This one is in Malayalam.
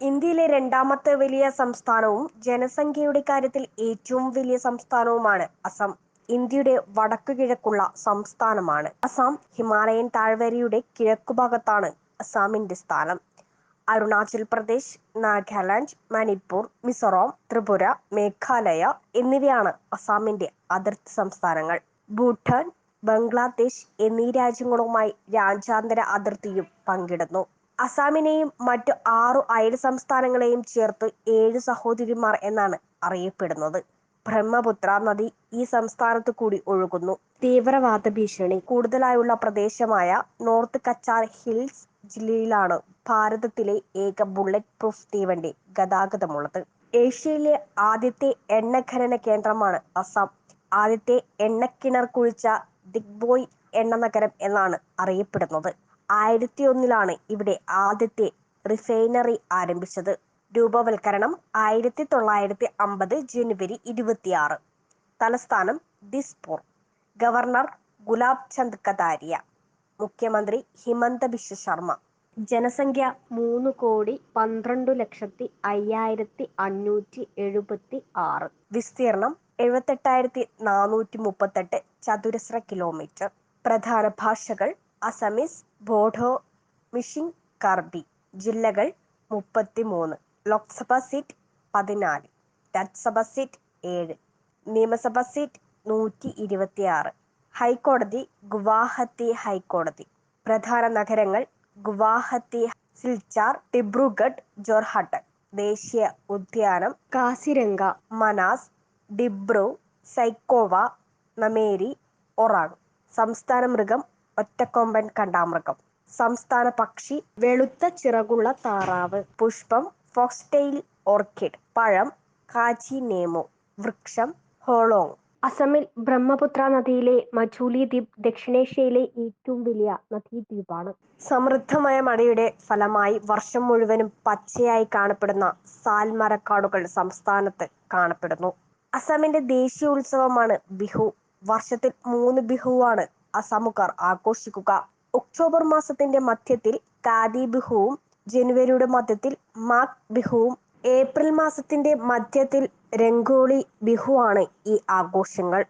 ഇന്ത്യയിലെ രണ്ടാമത്തെ വലിയ സംസ്ഥാനവും ജനസംഖ്യയുടെ കാര്യത്തിൽ ഏറ്റവും വലിയ സംസ്ഥാനവുമാണ് അസം. ഇന്ത്യയുടെ വടക്കു കിഴക്കുള്ള സംസ്ഥാനമാണ്. അസം ഹിമാലയൻ താഴ്വരയുടെ കിഴക്കുഭാഗത്താണ് അസാമിന്റെ സ്ഥാനം. അരുണാചൽ പ്രദേശ് നാഗാലാൻഡ് മണിപ്പൂർ മിസോറാം ത്രിപുര മേഘാലയ എന്നിവയാണ് അസാമിന്റെ അതിർത്തി സംസ്ഥാനങ്ങൾ. ഭൂട്ടാൻ ബംഗ്ലാദേശ് എന്നീ രാജ്യങ്ങളുമായി രാജ്യാന്തര അതിർത്തിയും പങ്കിടുന്നു. അസാമിനെയും മറ്റു ആറു അയൽ സംസ്ഥാനങ്ങളെയും ചേർത്ത് ഏഴ് സഹോദരിമാർ എന്നാണ് അറിയപ്പെടുന്നത്. ബ്രഹ്മപുത്ര നദി ഈ സംസ്ഥാനത്തു കൂടി ഒഴുകുന്നു. തീവ്രവാദ ഭീഷണി കൂടുതലായുള്ള പ്രദേശമായ നോർത്ത് കച്ചാർ ഹിൽസ് ജില്ലയിലാണ് ഭാരതത്തിലെ ഏക ബുള്ളറ്റ് പ്രൂഫ് തീവണ്ടി ഗതാഗതമുള്ളത്. ഏഷ്യയിലെ ആദ്യത്തെ എണ്ണ ഖനന കേന്ദ്രമാണ് അസം. ആദ്യത്തെ എണ്ണക്കിണർ കുഴിച്ച ദിഗ്ബോയ് എണ്ണ നഗരം എന്നാണ് അറിയപ്പെടുന്നത്. ആയിരത്തി ഒന്നിലാണ് ഇവിടെ ആദ്യത്തെ റിഫൈനറി ആരംഭിച്ചത്. രൂപവൽക്കരണം ആയിരത്തി തൊള്ളായിരത്തി അമ്പത് ജനുവരി ഇരുപത്തിയാറ്. തലസ്ഥാനം ദിസ്പൂർ. ഗവർണർ ഗുലാബ് ചന്ദ് കതാരിയ മുഖ്യമന്ത്രി ഹിമന്ത ബിശ്വ ശർമ്മ. ജനസംഖ്യ മൂന്ന് കോടി പന്ത്രണ്ട് ലക്ഷത്തി അയ്യായിരത്തി അഞ്ഞൂറ്റി എഴുപത്തി ആറ് വിസ്തീർണം എഴുപത്തെട്ടായിരത്തി നാനൂറ്റി മുപ്പത്തെട്ട് ചതുരശ്ര കിലോമീറ്റർ പ്രധാന ഭാഷകൾ അസമീസ് ബോഡോ മിഷിൻ കർബി. ജില്ലകൾ മുപ്പത്തിമൂന്ന്. ലോക്സഭ സീറ്റ് പതിനാല്. രാജ്യസഭ സീറ്റ് ഏഴ്. നിയമസഭ സീറ്റ് നൂറ്റി ഇരുപത്തിയാറ് ഹൈക്കോടതി ഗുവാഹത്തി ഹൈക്കോടതി. പ്രധാന നഗരങ്ങൾ ഗുവാഹത്തി സിൽച്ചാർ ഡിബ്രുഗഡ് ജോർഹട്ട്. ദേശീയ ഉദ്യാനം കാസിരംഗ മനാസ് ഡിബ്രു സൈക്കോവ നമേരി ഒറാങ്. സംസ്ഥാന മൃഗം ഒറ്റക്കൊമ്പൻ കണ്ടാമൃഗം. സംസ്ഥാന പക്ഷി വെളുത്ത ചിറകുള്ള താറാവ് പുഷ്പം ഫോക്സ്ടെയിൽ ഓർക്കിഡ് പഴം കാച്ചി നേമോ വൃക്ഷം ഹോളോങ്. അസമിൽ ബ്രഹ്മപുത്ര നദിയിലെ മജൂലി ദ്വീപ് ദക്ഷിണേഷ്യയിലെ ഏറ്റവും വലിയ നദീദ്വീപാണ്. സമൃദ്ധമായ മഴയുടെ ഫലമായി വർഷം മുഴുവനും പച്ചയായി കാണപ്പെടുന്ന സാൽമരക്കാടുകൾ സംസ്ഥാനത്ത് കാണപ്പെടുന്നു. അസമിന്റെ ദേശീയ ഉത്സവമാണ് ബിഹു. വർഷത്തിൽ മൂന്ന് ബിഹുവാണ് അസമുകാർ ആഘോഷിക്കുക. ഒക്ടോബർ മാസത്തിന്റെ മധ്യത്തിൽ കാതി ബിഹുവും ജനുവരിയുടെ മധ്യത്തിൽ മാഘ് ബിഹുവും ഏപ്രിൽ മാസത്തിന്റെ മധ്യത്തിൽ രംഗോളി ബിഹുവാണ് ഈ ആഘോഷങ്ങൾ.